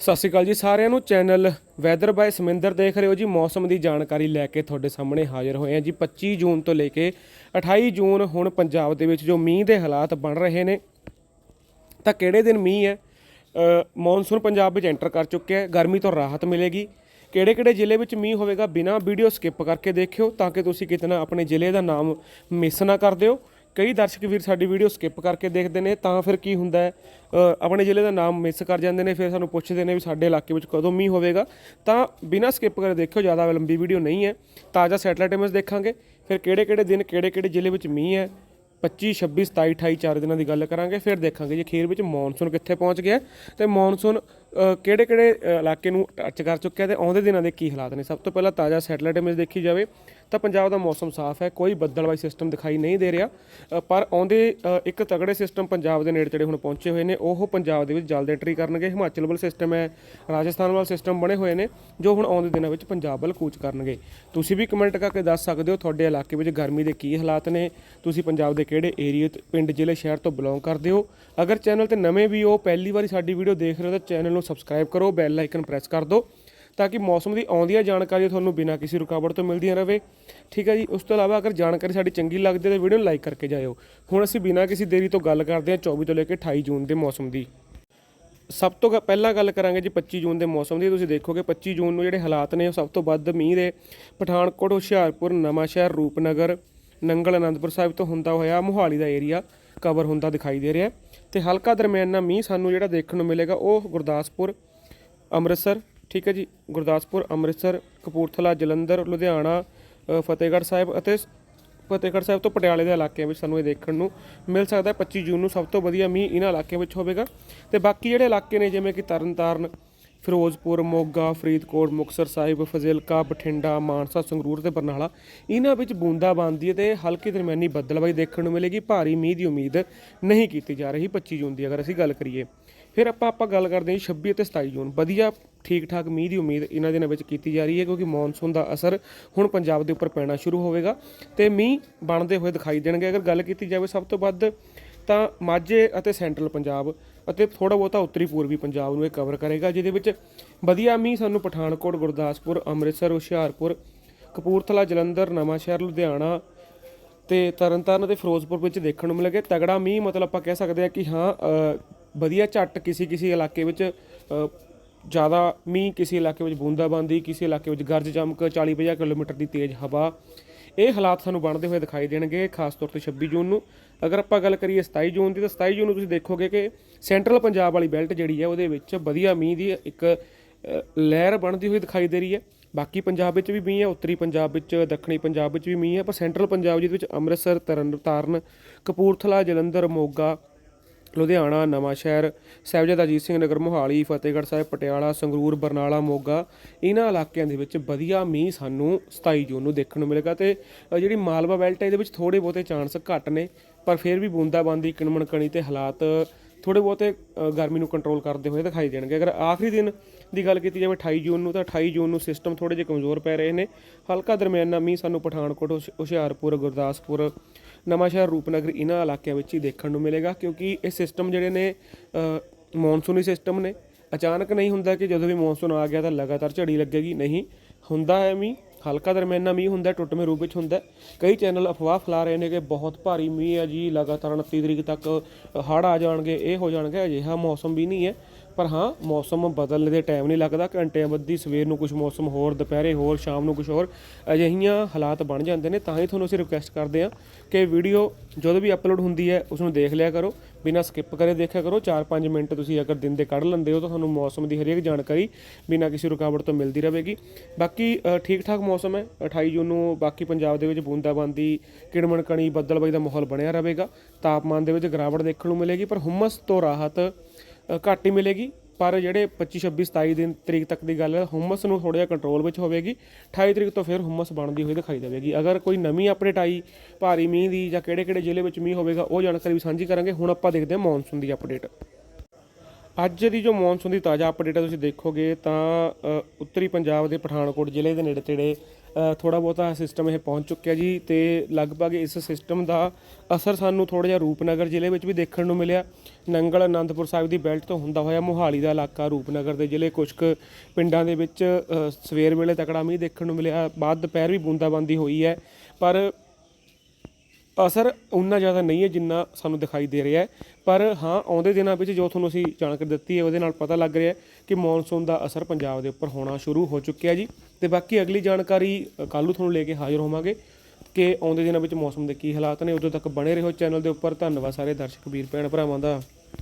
ਸਤਿ ਸ਼੍ਰੀ ਅਕਾਲ ਜੀ ਸਾਰਿਆਂ ਨੂੰ। ਚੈਨਲ ਵੈਦਰ ਬਾਈ ਸਮਿੰਦਰ ਦੇਖ ਰਹੇ ਹੋ ਜੀ। ਮੌਸਮ ਦੀ ਜਾਣਕਾਰੀ ਲੈ ਕੇ ਤੁਹਾਡੇ ਸਾਹਮਣੇ ਹਾਜ਼ਰ ਹੋਏ ਹਾਂ ਜੀ। 25 ਜੂਨ ਤੋਂ ਲੈ ਕੇ 28 ਜੂਨ ਹੁਣ ਪੰਜਾਬ ਦੇ ਵਿੱਚ ਜੋ ਮੀਂਹ ਦੇ ਹਾਲਾਤ ਬਣ ਰਹੇ ਨੇ, ਤਾਂ ਕਿਹੜੇ ਦਿਨ ਮੀਂਹ ਹੈ? ਮੌਨਸੂਨ ਪੰਜਾਬ ਵਿੱਚ ਐਂਟਰ ਕਰ ਚੁੱਕਿਆ ਹੈ। ਗਰਮੀ ਤੋਂ ਰਾਹਤ ਮਿਲੇਗੀ। ਕਿਹੜੇ ਕਿਹੜੇ ਜ਼ਿਲ੍ਹੇ ਵਿੱਚ ਮੀਂਹ ਹੋਵੇਗਾ? ਬਿਨਾਂ ਵੀਡੀਓ ਸਕਿਪ ਕਰਕੇ ਦੇਖਿਓ, ਤਾਂ ਕਿ ਤੁਸੀਂ ਕਿਤੇ ਨਾ ਆਪਣੇ ਜ਼ਿਲ੍ਹੇ ਦਾ ਨਾਮ ਮਿਸ ਨਾ ਕਰ ਦਿਓ। ਕਈ ਦਰਸ਼ਕ ਵੀਰ ਸਾਡੀ ਵੀਡੀਓ ਸਕਿਪ ਕਰਕੇ ਦੇਖਦੇ ਨੇ, ਤਾਂ ਫਿਰ ਕੀ ਹੁੰਦਾ ਹੈ? ਆਪਣੇ ਜ਼ਿਲ੍ਹੇ ਦਾ ਨਾਮ ਮਿਸ ਕਰ ਜਾਂਦੇ ਨੇ, ਫਿਰ ਸਾਨੂੰ ਪੁੱਛਦੇ ਨੇ ਵੀ ਸਾਡੇ ਇਲਾਕੇ ਵਿੱਚ ਕਦੋਂ ਮੀਂਹ ਹੋਵੇਗਾ। ਤਾਂ ਬਿਨਾਂ ਸਕਿਪ ਕਰੇ ਦੇਖਿਓ, ਜ਼ਿਆਦਾ ਲੰਬੀ ਵੀਡੀਓ ਨਹੀਂ ਹੈ। ਤਾਜ਼ਾ ਸੈਟੇਲਾਈਟ ਇਮੇਜ ਦੇਖਾਂਗੇ, ਫਿਰ ਕਿਹੜੇ ਕਿਹੜੇ ਦਿਨ, ਕਿਹੜੇ ਕਿਹੜੇ ਜ਼ਿਲ੍ਹੇ ਵਿੱਚ ਮੀਂਹ ਹੈ? 25 26 27 28 ਚਾਰ ਦਿਨਾਂ ਦੀ ਗੱਲ ਕਰਾਂਗੇ, ਫਿਰ ਦੇਖਾਂਗੇ ਜੇ ਅਖੀਰ ਵਿੱਚ ਮੌਨਸੂਨ ਕਿੱਥੇ ਪਹੁੰਚ ਗਿਆ ਤੇ ਮੌਨਸੂਨ ਕਿਹੜੇ ਕਿਹੜੇ ਇਲਾਕੇ ਨੂੰ ਟੱਚ ਕਰ ਚੁੱਕਿਆ ਤੇ ਆਉਂਦੇ ਦਿਨਾਂ ਦੇ ਕੀ ਹਾਲਾਤ ਨੇ? ਸਭ ਤੋਂ ਪਹਿਲਾਂ ਤਾਜ਼ਾ ਸੈਟੇਲਾਈਟ ਇਮੇਜ ਦੇਖੀ ਜਾਵੇ। ਤਾਂ ਪੰਜਾਬ ਦਾ ਮੌਸਮ ਸਾਫ਼ ਹੈ, ਕੋਈ ਬੱਦਲਵਾਈ ਸਿਸਟਮ ਦਿਖਾਈ ਨਹੀਂ ਦੇ ਰਿਹਾ। ਪਰ ਆਉਂਦੇ ਇੱਕ ਤਗੜੇ ਸਿਸਟਮ ਪੰਜਾਬ ਦੇ ਨੇੜੇ ਤੇੜੇ ਹੁਣ ਪਹੁੰਚੇ ਹੋਏ ਨੇ। ਉਹ ਪੰਜਾਬ ਦੇ ਵਿੱਚ ਜਲਦ ਐਂਟਰੀ ਕਰਨਗੇ। ਹਿਮਾਚਲ ਵੱਲ ਸਿਸਟਮ ਹੈ, ਰਾਜਸਥਾਨ ਵੱਲ ਸਿਸਟਮ ਬਣੇ ਹੋਏ ਨੇ, ਜੋ ਹੁਣ ਆਉਂਦੇ ਦਿਨਾਂ ਵਿੱਚ ਪੰਜਾਬ ਵੱਲ ਕੂਚ ਕਰਨਗੇ। ਤੁਸੀਂ ਵੀ ਕਮੈਂਟ ਕਰਕੇ ਦੱਸ ਸਕਦੇ ਹੋ ਤੁਹਾਡੇ ਇਲਾਕੇ ਵਿੱਚ ਗਰਮੀ ਦੇ ਕੀ ਹਾਲਾਤ ਨੇ। ਤੁਸੀਂ ਪੰਜਾਬ ਦੇ ਕਿਹੜੇ ਏਰੀਆ ਪਿੰਡ, ਜ਼ਿਲ੍ਹੇ, ਸ਼ਹਿਰ ਤੋਂ ਬਿਲੋਂਗ ਕਰਦੇ ਹੋ? ਅਗਰ ਚੈਨਲ ਤੇ ਨਵੇਂ ਵੀ ਹੋ, ਪਹਿਲੀ ਵਾਰੀ ਸਾਡੀ ਵੀਡੀਓ ਦੇਖ ਰਹੇ ਹੋ, ਤਾਂ ਚੈਨਲ ਨੂੰ ਸਬਸਕ੍ਰਾਈਬ ਕਰੋ ਬੈਲ ਆਈਕਨ ਪ੍ਰੈਸ ਕਰ ਦਿਓ। ਤਾਂ ਕਿ ਮੌਸਮ ਦੀ ਆਉਂਦੀਆਂ ਜਾਣਕਾਰੀ ਤੁਹਾਨੂੰ ਬਿਨਾਂ ਕਿਸੇ ਰੁਕਾਵਟ ਤੋਂ ਮਿਲਦੀਆਂ ਰਹੇ। ਠੀਕ ਹੈ ਜੀ, ਉਸ ਤੋਂ ਇਲਾਵਾ ਅਗਰ ਜਾਣਕਾਰੀ ਸਾਡੀ ਚੰਗੀ ਲੱਗਦੀ ਹੈ ਤਾਂ ਵੀਡੀਓ ਨੂੰ ਲਾਈਕ ਕਰਕੇ ਜਾਇਓ। ਹੁਣ ਅਸੀਂ ਬਿਨਾਂ ਕਿਸੇ ਦੇਰੀ ਤੋਂ ਗੱਲ ਕਰਦੇ ਹਾਂ 24 ਤੋਂ ਲੈ ਕੇ 28 ਜੂਨ ਦੇ ਮੌਸਮ ਦੀ। ਸਭ ਤੋਂ ਗ- ਪਹਿਲਾਂ ਗੱਲ ਕਰਾਂਗੇ ਜੀ 25 ਜੂਨ ਦੇ ਮੌਸਮ ਦੀ। ਤੁਸੀਂ ਦੇਖੋਗੇ 25 ਜੂਨ ਨੂੰ ਜਿਹੜੇ ਹਾਲਾਤ ਨੇ ਉਹ ਸਭ ਤੋਂ ਵੱਧ ਮੀਂਹ ਦੇ। ਪਠਾਨਕੋਟ, ਹੁਸ਼ਿਆਰਪੁਰ, ਨਵਾਂਸ਼ਹਿਰ, ਰੂਪਨਗਰ, ਨੰਗਲ, ਅਨੰਦਪੁਰ ਸਾਹਿਬ ਤੋਂ ਹੁੰਦਾ ਹੋਇਆ ਮੋਹਾਲੀ ਦਾ ਏਰੀਆ ਕਵਰ ਹੁੰਦਾ ਦਿਖਾਈ ਦੇ ਰਿਹਾ ਤੇ ਹਲਕਾ ਦਰਮਿਆਨਾ ਮੀਂਹ ਸਾਨੂੰ ਜਿਹੜਾ ਦੇਖਣ ਨੂੰ ਮਿਲੇਗਾ ਉਹ ਗੁਰਦਾਸਪੁਰ, ਅੰਮ੍ਰਿਤਸਰ ਠੀਕ ਹੈ ਜੀ, ਗੁਰਦਾਸਪੁਰ, ਅੰਮ੍ਰਿਤਸਰ, ਕਪੂਰਥਲਾ, ਜਲੰਧਰ, ਲੁਧਿਆਣਾ ਫਤਿਹਗੜ੍ਹ ਸਾਹਿਬ ਅਤੇ ਫਤਿਹਗੜ੍ਹ ਸਾਹਿਬ ਤੋਂ ਪਟਿਆਲੇ ਦੇ ਇਲਾਕਿਆਂ ਵਿੱਚ ਸਾਨੂੰ ਇਹ ਦੇਖਣ ਨੂੰ ਮਿਲ ਸਕਦਾ ਹੈ। 25 ਜੂਨ ਨੂੰ ਸਭ ਤੋਂ ਵਧੀਆ ਮੀਂਹ ਇਹਨਾਂ ਇਲਾਕਿਆਂ ਵਿੱਚ ਹੋਵੇਗਾ। ਤੇ ਬਾਕੀ ਜਿਹੜੇ ਇਲਾਕੇ ਨੇ, ਜਿਵੇਂ ਕਿ ਤਰਨਤਾਰਨ ਫਿਰੋਜ਼ਪੁਰ, ਮੋਗਾ, ਫਰੀਦਕੋਟ, ਮੁਕਤਸਰ ਸਾਹਿਬ, ਫਜ਼ਿਲਕਾ, ਬਠਿੰਡਾ, ਮਾਨਸਾ, ਸੰਗਰੂਰ ਤੇ ਬਰਨਾਲਾ। ਇਹਨਾਂ ਵਿੱਚ ਬੂੰਦਾਬਾਂਦੀ ਤੇ ਹਲਕੀ ਦਰਮਿਆਨੀ ਬੱਦਲਬਾਈ ਦੇਖਣ ਨੂੰ ਮਿਲੇਗੀ। ਭਾਰੀ ਮੀਂਹ ਦੀ ਉਮੀਦ ਨਹੀਂ ਕੀਤੀ ਜਾ ਰਹੀ 25 ਜੂਨ ਦੀ, ਅਗਰ ਅਸੀਂ ਗੱਲ ਕਰੀਏ। ਫਿਰ ਆਪਾਂ ਆਪਾਂ ਗੱਲ ਕਰਦੇ ਹਾਂ 26 ਅਤੇ 27 ਜੂਨ। ਵਧੀਆ ਠੀਕ ਠਾਕ ਮੀਂਹ ਦੀ ਉਮੀਦ ਇਹਨਾਂ ਦਿਨਾਂ ਵਿੱਚ ਕੀਤੀ ਜਾ ਰਹੀ ਹੈ, ਕਿਉਂਕਿ ਮੌਨਸੂਨ ਦਾ ਅਸਰ ਹੁਣ ਪੰਜਾਬ ਦੇ ਉੱਪਰ ਪੈਣਾ ਸ਼ੁਰੂ ਹੋਵੇਗਾ ਤੇ ਮੀਂਹ ਬਣਦੇ ਹੋਏ ਦਿਖਾਈ ਦੇਣਗੇ। ਅਗਰ ਗੱਲ ਕੀਤੀ ਜਾਵੇ ਸਭ ਤੋਂ ਵੱਧ ਤਾਂ ਮਾਝੇ ਅਤੇ ਸੈਂਟਰਲ ਪੰਜਾਬ ਅਤੇ ਥੋੜਾ ਬਹੁਤਾ ਉੱਤਰੀ ਪੂਰਬੀ ਪੰਜਾਬ ਨੂੰ ਇਹ ਕਵਰ ਕਰੇਗਾ, ਜਿਹਦੇ ਵਿੱਚ ਵਧੀਆ ਮੀਂਹ ਸਾਨੂੰ ਪਠਾਨਕੋਟ, ਗੁਰਦਾਸਪੁਰ, ਅੰਮ੍ਰਿਤਸਰ, ਹੁਸ਼ਿਆਰਪੁਰ, ਕਪੂਰਥਲਾ, ਜਲੰਧਰ, ਨਵਾਂਸ਼ਹਿਰ, ਲੁਧਿਆਣਾ ਤੇ ਤਰਨਤਾਰਨ ਅਤੇ ਫਿਰੋਜ਼ਪੁਰ ਵਿੱਚ ਦੇਖਣ ਨੂੰ ਮਿਲੇਗਾ ਤਗੜਾ ਮੀਂਹ ਮਤਲਬ ਆਪਾਂ ਕਹਿ ਸਕਦੇ ਹਾਂ ਕਿ ਹਾਂ ਵਧੀਆ ਝੱਟ ਕਿਸੇ ਕਿਸੇ ਇਲਾਕੇ ਵਿੱਚ ਜ਼ਿਆਦਾ ਮੀਂਹ ਕਿਸੇ ਇਲਾਕੇ ਵਿੱਚ ਬੂੰਦਾਬਾਂਦੀ, ਕਿਸੇ ਇਲਾਕੇ ਵਿੱਚ ਗਰਜ ਚਮਕ 40-50 ਕਿਲੋਮੀਟਰ ਦੀ ਤੇਜ਼ ਹਵਾ ਇਹ ਹਾਲਾਤ ਸਾਨੂੰ ਬਣਦੇ ਹੋਏ ਦਿਖਾਈ ਦੇਣਗੇ, ਖਾਸ ਤੌਰ ਤੇ 26 ਜੂਨ ਨੂੰ। ਅਗਰ ਆਪਾਂ ਗੱਲ ਕਰੀਏ 27 ਜੂਨ ਦੀ, ਤਾਂ 27 ਜੂਨ ਨੂੰ ਤੁਸੀਂ ਦੇਖੋਗੇ ਕਿ ਸੈਂਟਰਲ ਪੰਜਾਬ ਵਾਲੀ ਬੈਲਟ ਜਿਹੜੀ ਹੈ, ਉਹਦੇ ਵਿੱਚ ਵਧੀਆ ਮੀਂਹ ਦੀ ਇੱਕ ਲਹਿਰ ਬਣਦੀ ਹੋਈ ਦਿਖਾਈ ਦੇ ਰਹੀ ਹੈ। ਬਾਕੀ ਪੰਜਾਬ ਵਿੱਚ ਵੀ ਮੀਂਹ ਹੈ, ਉੱਤਰੀ ਪੰਜਾਬ ਵਿੱਚ, ਦੱਖਣੀ ਪੰਜਾਬ ਵਿੱਚ ਵੀ ਮੀਂਹ ਹੈ। ਪਰ ਸੈਂਟਰਲ ਪੰਜਾਬ ਜਿਹਦੇ ਵਿੱਚ ਅੰਮ੍ਰਿਤਸਰ ਤਰਨਤਾਰਨ ਕਪੂਰਥਲਾ, ਜਲੰਧਰ, ਮੋਗਾ ਲੁਧਿਆਣਾ ਨਵਾਂਸ਼ਹਿਰ ਸਾਹਿਬਜ਼ਾਦਾ ਅਜੀਤ ਸਿੰਘ ਨਗਰ, ਮੋਹਾਲੀ, ਫਤਿਹਗੜ੍ਹ ਸਾਹਿਬ, ਪਟਿਆਲਾ, ਸੰਗਰੂਰ, ਬਰਨਾਲਾ, ਮੋਗਾ। ਇਹਨਾਂ ਇਲਾਕਿਆਂ ਦੇ ਵਿੱਚ ਵਧੀਆ ਮੀਂਹ ਸਾਨੂੰ 27 ਜੂਨ ਨੂੰ ਦੇਖਣ ਨੂੰ ਮਿਲੇਗਾ ਤੇ ਜਿਹੜੀ ਮਾਲਵਾ ਬੈਲਟ ਹੈ, ਇਹਦੇ ਵਿੱਚ ਥੋੜੇ ਬਹੁਤੇ ਚਾਂਸ ਘੱਟ ਨੇ, ਪਰ ਫਿਰ ਵੀ ਬੂੰਦਾਬਾਂਦੀ ਕਿਣਮਣ ਕਣੀ ਤੇ ਹਾਲਾਤ ਥੋੜੇ ਬਹੁਤੇ ਗਰਮੀ ਨੂੰ ਕੰਟਰੋਲ ਕਰਦੇ ਹੋਏ ਦਿਖਾਈ ਦੇਣਗੇ। ਅਗਰ ਆਖਰੀ ਦਿਨ ਦੀ ਗੱਲ ਕੀਤੀ ਜਾਵੇ 28 ਜੂਨ ਨੂੰ, ਤਾਂ 28 ਜੂਨ ਨੂੰ ਸਿਸਟਮ ਥੋੜੇ ਜਿਹੇ ਕਮਜ਼ੋਰ ਪੈ ਰਹੇ ਨੇ। ਹਲਕਾ ਦਰਮਿਆਨਾ ਮੀਂਹ ਸਾਨੂੰ ਪਠਾਨਕੋਟ ਹੁਸ਼- ਹੁਸ਼ਿਆਰਪੁਰ ਗੁਰਦਾਸਪੁਰ ਨਵਾਂਸ਼ਹਿਰ ਰੂਪਨਗਰ ਇਹਨਾਂ ਇਲਾਕਿਆਂ ਵਿੱਚ ਹੀ ਦੇਖਣ ਨੂੰ ਮਿਲੇਗਾ ਕਿਉਂਕਿ ਇਹ ਸਿਸਟਮ ਜਿਹੜੇ ਨੇ ਮੌਨਸੂਨੀ ਸਿਸਟਮ ਨੇ। ਅਚਾਨਕ ਨਹੀਂ ਹੁੰਦਾ ਕਿ ਜਦੋਂ ਵੀ ਮੌਨਸੂਨ ਆ ਗਿਆ ਤਾਂ ਲਗਾਤਾਰ ਝੜੀ ਲੱਗੇਗੀ। ਨਹੀਂ, ਹੁੰਦਾ ਹੈ ਮੀਂਹ, ਹਲਕਾ ਦਰਮਿਆਨਾ ਮੀਂਹ ਹੁੰਦਾ ਟੁੱਟਵੇਂ ਰੂਪ ਵਿੱਚ ਹੁੰਦਾ ਕਈ ਚੈਨਲ ਅਫਵਾਹ ਫੈਲਾ ਰਹੇ ਨੇ ਕਿ ਬਹੁਤ ਭਾਰੀ ਮੀਂਹ ਹੈ ਜੀ, ਲਗਾਤਾਰ 29 ਤਰੀਕ ਤੱਕ ਹੜ੍ਹ ਆ ਜਾਣਗੇ, ਇਹ ਹੋ ਜਾਣਗੇ, ਅਜਿਹਾ ਮੌਸਮ ਵੀ ਨਹੀਂ ਹੈ। ਪਰ ਹਾਂ, ਮੌਸਮ ਬਦਲਣ ਦੇ ਟਾਈਮ ਨਹੀਂ ਲੱਗਦਾ। ਘੰਟਿਆਂ ਬੱਧੀ ਸਵੇਰ ਨੂੰ ਕੁਝ ਮੌਸਮ ਹੋਰ, ਦੁਪਹਿਰੇ ਹੋਰ, ਸ਼ਾਮ ਨੂੰ ਕੁਝ ਹੋਰ ਅਜਿਹੀਆਂ ਹਾਲਾਤ ਬਣ ਜਾਂਦੇ ਨੇ। ਤਾਂ ਹੀ ਤੁਹਾਨੂੰ ਅਸੀਂ ਰਿਕੁਐਸਟ ਕਰਦੇ ਹਾਂ ਕਿ ਵੀਡੀਓ ਜਦੋਂ ਵੀ ਅਪਲੋਡ ਹੁੰਦੀ ਹੈ ਉਸ ਨੂੰ ਦੇਖ ਲਿਆ ਕਰੋ। ਬਿਨਾਂ ਸਕਿਪ ਕਰੇ ਦੇਖਿਆ ਕਰੋ। 4-5 ਮਿੰਟ ਤੁਸੀਂ ਅਗਰ ਦਿਨ ਦੇ ਕੱਢ ਲੈਂਦੇ ਹੋ, ਤਾਂ ਤੁਹਾਨੂੰ ਮੌਸਮ ਦੀ ਹਰੇਕ ਜਾਣਕਾਰੀ ਬਿਨਾਂ ਕਿਸੇ ਰੁਕਾਵਟ ਤੋਂ ਮਿਲਦੀ ਰਹੇਗੀ। ਬਾਕੀ ਠੀਕ ਠਾਕ ਮੌਸਮ ਹੈ। 28 ਜੂਨ ਨੂੰ ਬਾਕੀ ਪੰਜਾਬ ਦੇ ਵਿੱਚ ਬੂੰਦਾਬਾਂਦੀ ਕਿਣਮਣ ਕਣੀ ਬੱਦਲਬਾਈ ਦਾ ਮਾਹੌਲ ਬਣਿਆ ਰਹੇਗਾ। ਤਾਪਮਾਨ ਦੇ ਵਿੱਚ ਗਿਰਾਵਟ ਦੇਖਣ ਨੂੰ ਮਿਲੇਗੀ, ਪਰ ਹੁਮਸ ਤੋਂ ਰਾਹਤ ਘੱਟ ਹੀ ਮਿਲੇਗੀ, ਪਰ ਜਿਹੜੇ 25 26 27 ਦਿਨ ਤਰੀਕ ਤੱਕ ਦੀ ਗੱਲ ਹੈ, ਹੁਮਸ ਨੂੰ ਥੋੜਾ ਜਿਹਾ ਕੰਟਰੋਲ ਵਿੱਚ ਹੋਵੇਗੀ। 28 ਤਰੀਕ ਤੋਂ ਫਿਰ ਹੁਮਸ ਬਣਦੀ ਹੋਈ ਦਿਖਾਈ ਦੇਵੇਗੀ। ਅਗਰ ਕੋਈ ਨਵੀਂ ਅਪਡੇਟ ਆਈ ਭਾਰੀ ਮੀਂਹ ਦੀ ਜਾਂ ਕਿਹੜੇ ਕਿਹੜੇ ਜ਼ਿਲ੍ਹੇ ਵਿੱਚ ਮੀਂਹ ਹੋਵੇਗਾ, ਉਹ ਜਾਣਕਾਰੀ ਵੀ ਸਾਂਝੀ ਕਰਾਂਗੇ। ਹੁਣ ਆਪਾਂ ਦੇਖਦੇ ਹਾਂ ਮੌਨਸੂਨ ਦੀ ਅਪਡੇਟ ਅੱਜ ਦੀ ਜੋ ਮੌਨਸੂਨ ਦੀ ਤਾਜ਼ਾ ਅਪਡੇਟ ਹੈ, ਤੁਸੀਂ ਦੇਖੋਗੇ ਤਾਂ ਉੱਤਰੀ ਪੰਜਾਬ ਦੇ ਪਠਾਨਕੋਟ ਜ਼ਿਲ੍ਹੇ ਦੇ ਨੇੜੇ ਤੇੜੇ ਥੋੜਾ ਬਹੁਤਾ ਸਿਸਟਮ ਇਹ ਪਹੁੰਚ ਚੁੱਕਿਆ ਜੀ ਤੇ ਲਗਭਗ ਇਸ ਸਿਸਟਮ ਦਾ ਅਸਰ ਸਾਨੂੰ ਥੋੜਾ ਜਿਹਾ ਰੂਪਨਗਰ ਜ਼ਿਲ੍ਹੇ ਵਿੱਚ ਵੀ ਦੇਖਣ ਨੂੰ ਮਿਲਿਆ। ਨੰਗਲ ਅਨੰਦਪੁਰ ਸਾਹਿਬ ਦੀ ਬੈਲਟ ਤੋਂ ਹੁੰਦਾ ਹੋਇਆ ਮੋਹਾਲੀ ਦਾ ਇਲਾਕਾ ਰੂਪਨਗਰ ਦੇ ਜ਼ਿਲ੍ਹੇ ਕੁਝ ਕੁ ਪਿੰਡਾਂ ਦੇ ਵਿੱਚ ਸਵੇਰ ਵੇਲੇ ਤਕੜਾ ਮੀਂਹ ਦੇਖਣ ਨੂੰ ਮਿਲਿਆ, ਬਾਅਦ ਦੁਪਹਿਰ ਵੀ ਬੂੰਦਾਬਾਂਦੀ ਹੋਈ ਹੈ। ਪਰ ਅਸਰ ਉਨਾ ਜ਼ਿਆਦਾ ਨਹੀਂ ਹੈ ਜਿੰਨਾ ਸਾਨੂੰ ਦਿਖਾਈ ਦੇ ਰਿਹਾ ਹੈ। ਪਰ ਹਾਂ, ਆਉਂਦੇ ਦਿਨਾਂ ਵਿੱਚ ਜੋ ਤੁਹਾਨੂੰ ਅਸੀਂ ਜਾਣਕਾਰੀ ਦਿੱਤੀ ਹੈ, ਉਹਦੇ ਨਾਲ ਪਤਾ ਲੱਗ ਰਿਹਾ ਕਿ ਮੌਨਸੂਨ ਦਾ ਅਸਰ ਪੰਜਾਬ ਦੇ ਉੱਪਰ ਹੋਣਾ ਸ਼ੁਰੂ ਹੋ ਚੁੱਕਿਆ ਜੀ। ਤੇ ਬਾਕੀ ਅਗਲੀ ਜਾਣਕਾਰੀ ਕੱਲ੍ਹ ਨੂੰ ਤੁਹਾਨੂੰ ਲੈ ਕੇ ਹਾਜ਼ਰ ਹੋਵਾਂਗੇ ਕਿ ਆਉਂਦੇ ਦਿਨਾਂ ਵਿੱਚ ਮੌਸਮ ਦੇ ਕੀ ਹਾਲਾਤ ਨੇ। ਉਦੋਂ ਤੱਕ ਬਣੇ ਰਹੋ ਚੈਨਲ ਦੇ ਉੱਪਰ। ਧੰਨਵਾਦ ਸਾਰੇ ਦਰਸ਼ਕ, ਵੀਰ, ਭੈਣ, ਭਰਾਵਾਂ ਦਾ।